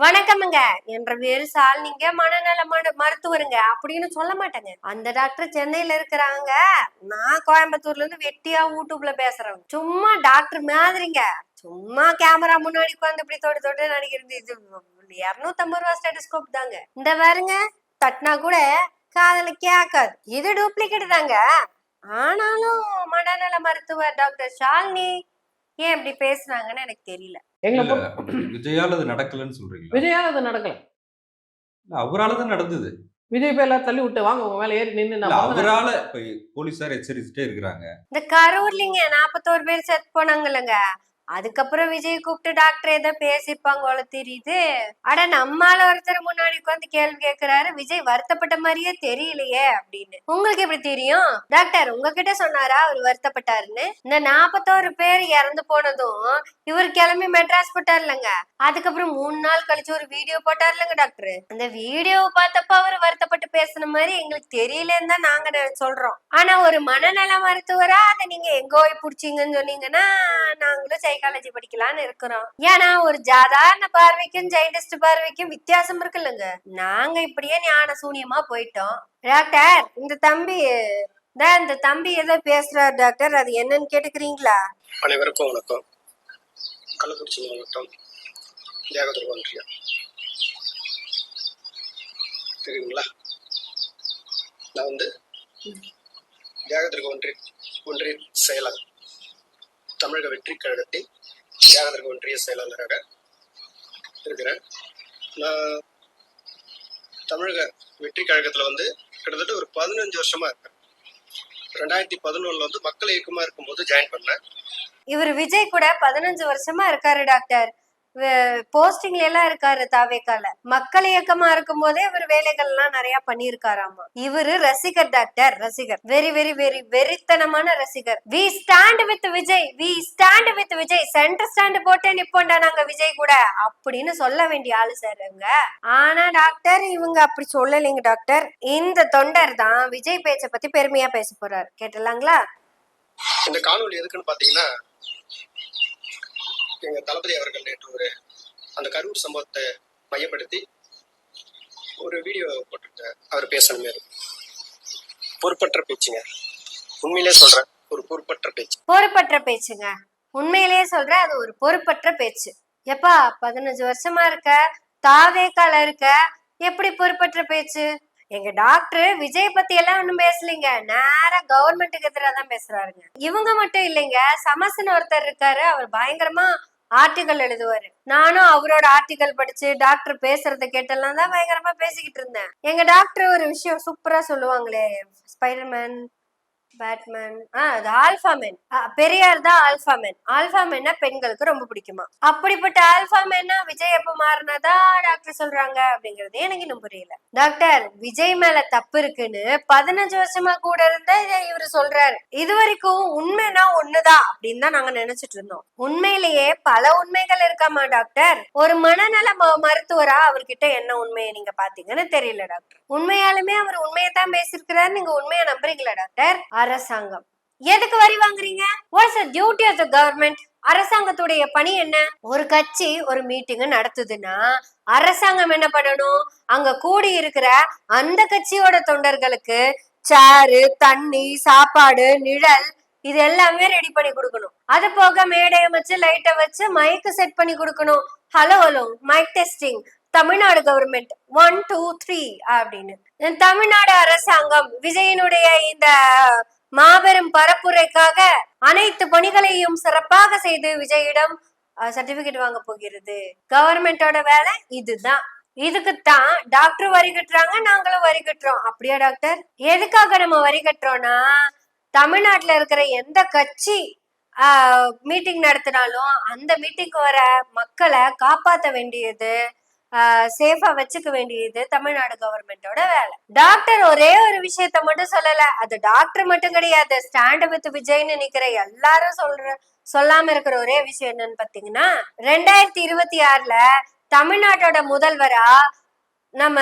வணக்கமுங்க. என்ற பேரு சாலினிங்க மனநல மரு- மருத்துவருங்க. அப்படின்னு சொல்ல மாட்டேங்க. அந்த டாக்டர் சென்னையில இருக்கிறாங்க. நான் கோயம்புத்தூர்ல இருந்து வெட்டியா யூடியூப்ல பேசுறேன். சும்மா டாக்டர் மாதிரிங்க. சும்மா கேமரா முன்னாடி உட்காந்து இப்படி தொட்டு தொட்டு நடிக்கிறது. இது இரநூத்தம்பது ரூபா ஸ்டெட்டஸ்கோப் தாங்க. இந்த பாருங்க. தட்டினா கூட காதல கேட்காது. இது டூப்ளிகேட் தாங்க. ஆனாலும் மனநல மருத்துவர் டாக்டர் ஷாலினி ஏன் இப்படி பேசுனாங்கன்னு எனக்கு தெரியல. பொறுத்த- விஜயால அது நடக்கலன்னு சொல்றீங்களா? விஜயால அது நடக்கல. அவரால தான் நடந்தது. விஜய் பேர் எல்லாம் தள்ளி விட்டு வாங்க உங்க மேல ஏறி நின்று அவரால போலீசார் எச்சரிச்சுட்டே இருக்கிறாங்க. இந்த கரூர்லிங்க நாற்பத்தோரு பேர் செத்து போனாங்கல்லங்க. அதுக்கப்புறம் விஜய் கூப்பிட்டு டாக்டர் ஏதோ பேசிப்பாங்க போல தெரியுது. அட நம்மால ஒருத்தர் முன்னாடி உட்காந்து கேள்வி கேக்குறாரு. விஜய் வருத்தப்பட்ட மாதிரியே தெரியலையே அப்படின்னு. உங்களுக்கு எப்படி தெரியும்? டாக்டர் உங்ககிட்ட சொன்னாரா? அவர் வருத்தப்பட்டாருன்னு. இந்த நாற்பத்தோரு பேர் இறந்து போனதும் இவர் கிளம்பி மெட்ராஸ் போட்டார்லங்க. அதுக்கப்புறம் மூணு நாள் கழிச்சு ஒரு வீடியோ போட்டார்லங்க டாக்டர். அந்த வீடியோ பார்த்தப்ப அவர் வருத்தப்பட்டு பேசின மாதிரி எங்களுக்கு தெரியலன்னு தான் நாங்க சொல்றோம். ஆனா ஒரு மனநல மருத்துவரா அதை நீங்க எங்க போய் புடிச்சீங்கன்னு சொன்னீங்கன்னா நாங்க சைக்காலஜி படிக்கலாம்னு இருக்கிறோம். ஏன்னா ஒரு சாதாரண பார்வைக்கும் ஜெயின்டிஸ்ட் பார்வைக்கும் வித்தியாசம் இருக்குல்லங்க. நாங்க இப்படியே ஞான சூனியமா போயிட்டோம். டாக்டர் இந்த தம்பி இந்த இந்த தம்பி ஏதோ பேசுறாரு டாக்டர் அது என்னன்னு கேட்டுக்கிறீங்களா? அனைவருக்கும் வணக்கம். கள்ளக்குறிச்சி மாவட்டம் தியாகதுர்க ஒன்றியம். தெரியுங்களா? நான் வந்து தியாகதுர்க ஒன்றிய ஒன்றிய செயலாளர் தமிழக வெற்றி கழகத்தின் தியாகதுர்க ஒன்றிய செயலாளராக இருக்கிறேன். நான் தமிழக வெற்றி கழகத்தில் வந்து கிட்டத்தட்ட ஒரு பதினஞ்சு வருஷமா இருக்கேன். ரெண்டாயிரத்தி பதினொன்னுல வந்து மக்கள் இயக்கமா இருக்கும்போது ஜாயின் பண்ணேன். இவர் விஜய் கூட பதினஞ்சு வருஷமா இருக்காரு டாக்டர். போஸ்டிங்ல எல்லாம் இருக்காரு தாவேக்கால. மக்கள் இயக்கமா இருக்கும் போதே இவர் வேலைகள் எல்லாம் நிறைய பண்ணிருக்காராமா இவரு ரசிகர் டாக்டர் ரசிகர். வெரி வெரி வெரி வெறித்தனமான ரசிகர். We stand with Vijay we stand with Vijay. Centre stand போட்டு நிப்போண்டா நாங்க விஜய் கூட. அப்படின்னு சொல்ல வேண்டிய ஆளு சார் இவங்க. ஆனா டாக்டர் இவங்க அப்படி சொல்லலைங்க டாக்டர் இந்த தொண்டர் தான் விஜய் பேச்ச பத்தி பெருமையா பேச போறாரு. கேட்டலாங்களா இந்த காணொலி எதுக்குன்னு பாத்தீங்கன்னா எங்க தளபதி அவர்கள் நேற்று ஒரு அந்த கரூர் சம்பவத்தை மையப்படுத்தி ஒரு வீடியோ போட்டுருக்காரு அவர் பேசணுமே பொறுப்பற்ற பேச்சுங்க. உண்மையிலே சொல்றேன் ஒரு பொறுப்பற்ற பேச்சு. பொறுப்பற்ற பேச்சுங்க. உண்மையிலேயே சொல்றேன் அது ஒரு பொறுப்பற்ற பேச்சு. எப்பா பதினஞ்சு வருஷமா இருக்க தாவேக்கால இருக்க எப்படி பொறுப்பற்ற பேச்சு? எங்க டாக்டர் விஜய் பத்தி எல்லாம் ஒண்ணும் பேசலீங்க. நேரா கவர்மெண்ட்டுக்கு எதிராக தான் பேசுறாருங்க. இவங்க மட்டும் இல்லைங்க சமசன் ஒருத்தர் இருக்காரு அவர் பயங்கரமா ஆர்டிகல் எழுதுவாரு. நானும் அவரோட ஆர்டிகல் படிச்சு டாக்டர் பேசுறத கேட்டெல்லாம் தான் பயங்கரமா பேசிக்கிட்டு இருந்தேன். எங்க டாக்டர் ஒரு விஷயம் சூப்பரா சொல்லுவாங்களே ஸ்பைடர்மேன் பேட்மேன் ஆ அது ஆல்ஃபா மேன் பெரியார் தான் ஆல்ஃபா மேன் ஆல்ஃபா மேன்னா பெண்களுக்கு ரொம்ப பிடிக்குமா? அப்படிப்பட்ட ஆல்ஃபா மேன்னா விஜய் எப்ப மாறினதா டாக்டர் சொல்றாங்க அப்படிங்கறது எனக்கு இன்னும் புரியல. டாக்டர் விஜய் மேல தப்பு இருக்குன்னு பதினஞ்சு வருஷமா கூட இருந்த இவரு சொல்றாரு. இது வரைக்கும் உண்மைனா ஒண்ணுதான் அப்படின்னு தான் நாங்க நினைச்சிட்டு இருந்தோம். உண்மையிலேயே பல உண்மைகள் இருக்காமா டாக்டர் ஒரு மனநல ம- மருத்துவரா அவர்கிட்ட என்ன உண்மையை நீங்க பாத்தீங்கன்னு தெரியல டாக்டர் உண்மையாலுமே அவர் உண்மையை தான் பேசியிருக்கிறாரு. நீங்க உண்மையை நம்புறீங்களா டாக்டர் அரசாங்கம். எதுக்கு வரி வாங்குறீங்க? What's a duty of the government அரசாங்கத்துடைய பணி என்ன? ஒரு கட்சி ஒரு மீட்டிங் நடத்துதுன்னா அரசாங்கம் என்ன பண்ணணும்? அங்க கூடி இருக்கிற அந்த கட்சியோட தொண்டர்களுக்கு சேரு தண்ணி சாப்பாடு நிழல் இது எல்லாமே ரெடி பண்ணி கொடுக்கணும். அது போக மேடையை வச்சு லைட்டை வச்சு மைக்கு செட் பண்ணி கொடுக்கணும். Hello hello mike testing Tamil Nadu government one two three அப்படின்னு. தமிழ்நாடு அரசாங்கம் விஜயனுடைய இந்த மாபெரும் பரப்புரைக்காக அனைத்து பணிகளையும் சிறப்பாக செய்து விஜயிடம் சர்டிபிகேட் வாங்க போகிறது. கவர்மெண்டோட வேலை இதுதான். இதுக்குத்தான் டாக்டர் வரி கட்டுறாங்க நாங்களும் வரி கட்டுறோம். அப்படியா டாக்டர் எதுக்காக நம்ம வரி கட்டுறோம்னா தமிழ்நாட்டுல இருக்கிற எந்த கட்சி மீட்டிங் நடத்தினாலும் அந்த மீட்டிங்க்கு வர மக்களை காப்பாற்ற வேண்டியது சேஃபா வச்சுக்க வேண்டியது தமிழ்நாடு கவர்மெண்டோட வேலை. டாக்டர் ஒரே ஒரு விஷயத்த மட்டும் சொல்லல. அது டாக்டர் மட்டும் கிடையாது. ஸ்டாண்ட் வித் விஜய்னு நிக்கிற எல்லாரும் சொல்ற சொல்லாம இருக்கிற ஒரே விஷயம் என்னன்னு பாத்தீங்கன்னா ரெண்டாயிரத்தி இருபத்தி ஆறுல தமிழ்நாட்டோட முதல்வரா நம்ம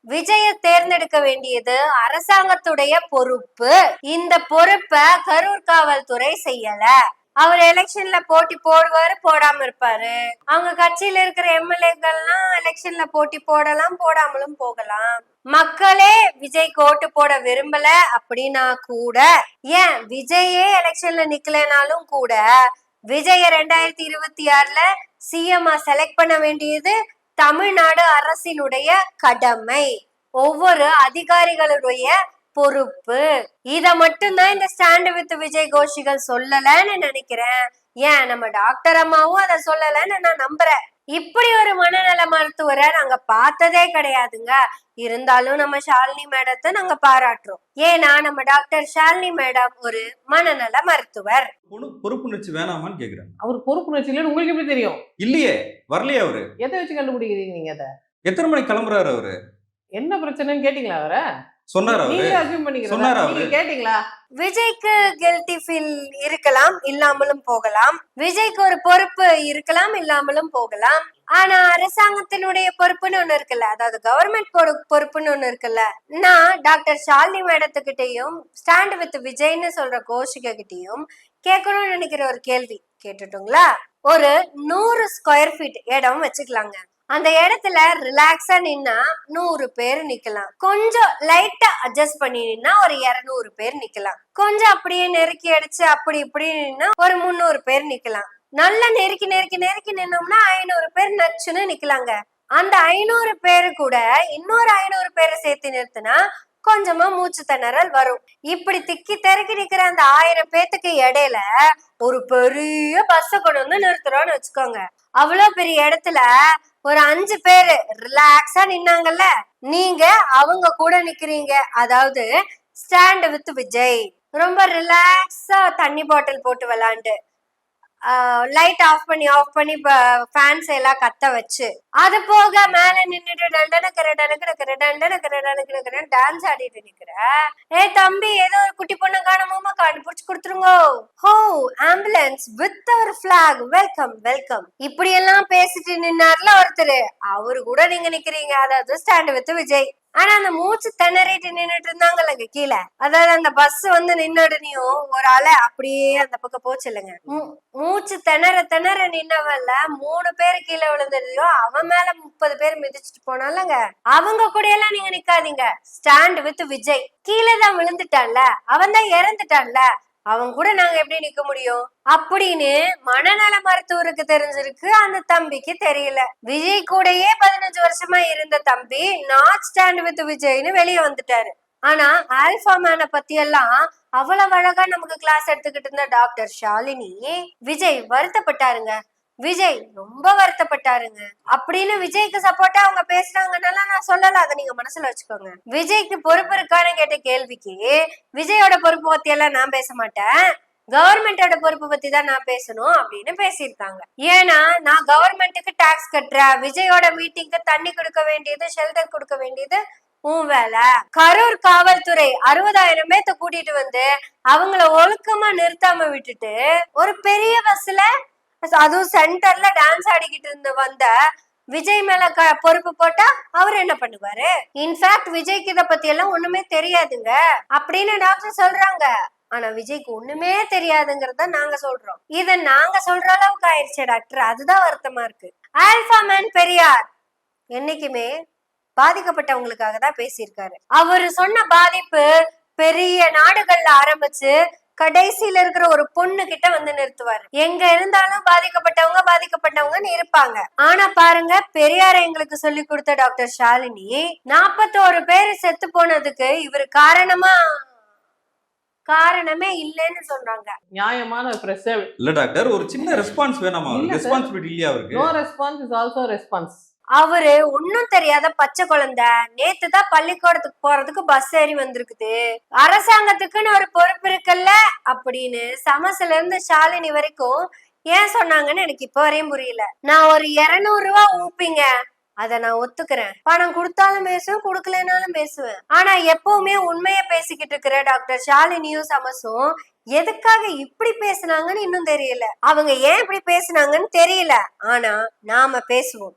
விஜய தேர்ந்தெடுக்க வேண்டியது அரசாங்கத்துடைய பொறுப்பு. இந்த பொறுப்பை கரூர் காவல்துறை செய்யல. அவர் எலெக்ஷன்ல போட்டி போடுவாரு போடாம இருப்பாரு. அவங்க கட்சியில இருக்கிற எம்எல்ஏக்கள்லாம் எலெக்ஷன்ல போட்டி போடலாம் போடாமலும் போகலாம். மக்களே விஜய்க்கு ஓட்டு போட விரும்பல அப்படின்னா கூட ஏன் விஜயே எலெக்ஷன்ல நிக்கலனாலும் கூட விஜய ரெண்டாயிரத்தி இருபத்தி ஆறுல சிஎம்ஆ செலக்ட் பண்ண வேண்டியது தமிழ்நாடு அரசினுடைய கடமை. ஒவ்வொரு அதிகாரிகளுடைய பொறுப்பு. இத மட்டும்தான் இந்த ஸ்டாண்ட் வித் விஜய் கோஷிகள் சொல்லலன்னு நினைக்கிறேன். ஏன்? நம்ம டாக்டர் அம்மாவும் அத சொல்லலன்னு நான் நம்புறேன். இப்படி ஒரு மனநல மருத்துவரை நாங்க பார்த்ததே கிடையாதுங்க. இருந்தாலும் நம்ம ஷாலினி மேடத்தை நாங்க பாராட்டுறோம். ஏன்னா நம்ம டாக்டர் ஷாலினி மேடம் ஒரு மனநல மருத்துவர். பொறுப்புணர்ச்சி வேணாமான்னு கேக்குறேன். அவர் பொறுப்புணர்ச்சி இல்லைன்னு உங்களுக்கு எப்படி தெரியும்? இல்லையே. வரலையே அவரு. எதை வச்சு கண்டுபிடிக்கிறீங்க நீங்க அதை? எத்தனை மணிக்கு கிளம்புறாரு அவரு? என்ன பிரச்சனைன்னு கேட்டீங்களா அவரை? சொன்னாரு அவரு. நீங்க அசியூம் பண்ணிக்கிறதா சொன்னாரா அவரு? நீங்க கேட்டீங்களா? விஜய்க்கு கில்ட்டி ஃபீல் இருக்கலாம் இல்லாமலும் போகலாம். விஜய்க்கு ஒரு பொறுப்பு இருக்கலாம் இல்லாமலும் போகலாம். ஆனா அரசாங்கத்தினுடைய பொறுப்புன்னு ஒண்ணு இருக்குல்ல அதாவது கவர்மெண்ட் பொறுப்புன்னு ஒண்ணு இருக்குல்ல நான் டாக்டர் ஷாலினி மேடத்துக்கிட்டையும் ஸ்டாண்ட் வித் விஜய்னு சொல்ற கோஷிக கிட்டையும் கேட்கணும்னு நினைக்கிற ஒரு கேள்வி கேட்டுட்டுங்களா? ஒரு நூறு ஸ்கொயர் ஃபீட் இடம் வச்சுக்கலாங்க. அந்த இடத்துல ரிலாக்ஸா நின்னா நூறு பேர் நிக்கலாம். கொஞ்சம் லைட்டா அட்ஜஸ்ட் பண்ணி நின்னா ஒரு இருநூறு பேர் நிக்கலாம். கொஞ்சம் அப்படியே நெருக்கி அடிச்சு அப்படி இப்படி நின்னா ஒரு முந்நூறு பேர் நிக்கலாம். நல்லா நெருக்கி நெருக்கி நெருக்கி நின்னோம்னா ஐநூறு பேர் நச்சுன்னு நிக்கலாங்க. அந்த ஐநூறு பேரு கூட இன்னொரு ஐநூறு பேரை சேர்த்து நிறுத்தினா கொஞ்சமா மூச்சு திணறல் வரும். இப்படி திக்கி திறக்கி நிக்கிற அந்த ஆயிரம் பேத்துக்கு இடையில ஒரு பெரிய பஸ்ஸை கொண்டு வந்து நிறுத்துறோம்னு வச்சுக்கோங்க. அவ்வளவு பெரிய இடத்துல ஒரு அஞ்சு பேரு ரிலாக்ஸா நின்னாங்கல்ல நீங்க அவங்க கூட நிக்கிறீங்க. அதாவது ஸ்டாண்ட் வித் விஜய். ரொம்ப ரிலாக்ஸா தண்ணி பாட்டில் போட்டு விளாண்டு. லைட் ஆஃப் பண்ணி ஆஃப் பண்ணி ஃபேன்ஸ் எல்லாம் கத்த வச்சு. அது போக மேல நின்னுட்டு டண்டனக்கிற டனக்கிற டண்டனக்கிற டனக்கிற டான்ஸ் ஆடிட்டு நிக்கிற. ஏ தம்பி ஏதோ ஒரு குட்டி பொண்ணு காணாமமா கண்டுபிடிச்சு கொடுத்துருங்க. ஹோ ambulance with our black welcome welcome இப்படி எல்லாம் பேசிட்டு நின்னார்ல ஒருத்தர். அவரு கூட நீங்க நிக்கிறீங்க. அதாவது ஸ்டாண்ட் வித் விஜய். ஆனா அந்த மூச்சு திணறிட்டு நின்னுட்டு இருந்தாங்கல்லங்க கீழே. அதாவது அந்த பஸ் வந்து நின்னுடனையும் ஒரு அலை அப்படியே அந்த பக்கம் போச்சு இல்லைங்க. மூச்சு திணற திணற நின்னவல்ல மூணு பேர் கீழே விழுந்ததையும் அவன் மேல முப்பது பேர் மிதிச்சுட்டு போனாலங்க அவங்க கூட எல்லாம் நீங்க நிக்காதீங்க. Stand with Vijay. கீழே தான் விழுந்துட்டான்ல அவன் தான் இறந்துட்டான்ல. அவன் கூட நாங்க எப்படி நிக்க முடியும்? அப்படின்னு மனநல மருத்துவருக்கு தெரிஞ்சிருக்கு அந்த தம்பிக்கு தெரியல. விஜய் கூடயே பதினஞ்சு வருஷமா இருந்த தம்பி நாட் ஸ்டாண்ட் வித் விஜய்னு வெளியே வந்துட்டாரு. ஆனா ஆல்பா மேனை பத்தி எல்லாம் அவ்வளவு அழகா நமக்கு கிளாஸ் எடுத்துக்கிட்டு இருந்த டாக்டர் ஷாலினி விஜய் வருத்தப்பட்டாருங்க. விஜய் ரொம்ப வருத்தப்பட்டாருங்க. அப்படின்னு விஜய்க்கு சப்போர்ட்டா அவங்க பேசுறாங்கன்னால நான் சொல்லல. அதை நீங்க மனசுல வச்சுக்கோங்க. விஜய்க்கு பொறுப்பு இருக்கான்னு கேட்ட கேள்விக்கு விஜயோட பொறுப்பு பத்தி எல்லாம் நான் பேச மாட்டேன். கவர்மெண்டோட பொறுப்பு பத்தி தான் நான் பேசணும் அப்படின்னு பேசியிருக்காங்க. ஏன்னா நான் கவர்மெண்ட்டுக்கு டாக்ஸ் கட்டுறேன். விஜயோட மீட்டிங்க்கு தண்ணி கொடுக்க வேண்டியது ஷெல்டர் கொடுக்க வேண்டியது உன் வேலை. கரூர் காவல்துறை அறுபதாயிரம் பேத்த கூட்டிட்டு வந்து அவங்கள ஒழுக்கமா நிறுத்தாம விட்டுட்டு ஒரு பெரிய பஸ்ல அதுவும் சென்டர்ல டான்ஸ் ஆடிக்கிட்டு இருந்து வந்த விஜய் மேல க பொறுப்பு போட்டா அவர் என்ன பண்ணுவாரு? இன்ஃபேக்ட் விஜய்க்கு இத பத்தி எல்லாம் ஒண்ணுமே தெரியாதுங்க. அப்படின்னு டாக்டர் சொல்றாங்க. ஆனா விஜய்க்கு ஒண்ணுமே தெரியாதுங்கிறத நாங்க சொல்றோம். இத நாங்க சொல்ற அளவுக்கு ஆயிடுச்சு டாக்டர் அதுதான் வருத்தமா இருக்கு. ஆல்பா மேன் பெரியார் என்னைக்குமே பாதிக்கப்பட்டவங்களுக்காக தான் பேசியிருக்காரு. அவரு சொன்ன பாதிப்பு பெரிய நாடுகள்ல ஆரம்பிச்சு கடைசியில இருக்கிற ஒரு பொண்ணு கிட்ட வந்து நிறுத்துவாரு. எங்க இருந்தாலும் பாதிக்கப்பட்டவங்க பாதிக்கப்பட்டவங்கன்னு இருப்பாங்க. ஆனா பாருங்க பெரியார எங்களுக்கு சொல்லி கொடுத்த டாக்டர் ஷாலினி நாப்பத்தோரு பேர் செத்து போனதுக்கு இவர் காரணமா காரணமே இல்லைன்னு சொல்றாங்க. நியாயமான பிரஸ் இல்ல டாக்டர் ஒரு சின்ன ரெஸ்பான்ஸ் வேணாமா. ரெஸ்பான்சிபிலிட்டி இல்லையா அவருக்கு? No response is also response அவரு ஒன்னும் தெரியாத பச்சை குழந்தை. நேத்து தான் பள்ளிக்கூடத்துக்கு போறதுக்கு பஸ் ஏறி வந்திருக்குது. அரசாங்கத்துக்குன்னு ஒரு பொறுப்பு இருக்குல்ல? அப்படின்னு சமஸ்ல இருந்து ஷாலினி வரைக்கும் ஏன் சொன்னாங்கன்னு எனக்கு இப்ப வரையும் புரியல. நான் ஒரு இருநூறு ரூபா ஊப்பிங்க. அத நான் ஒத்துக்கிறேன். பணம் கொடுத்தாலும் பேசுவேன் கொடுக்கலனாலும் பேசுவேன். ஆனா எப்பவுமே உண்மையை பேசிக்கிட்டு இருக்கிற டாக்டர் ஷாலினியும் சமசும் எதுக்காக இப்படி பேசுனாங்கன்னு இன்னும் தெரியல. அவங்க ஏன் இப்படி பேசுனாங்கன்னு தெரியல. ஆனா நாம பேசுவோம்.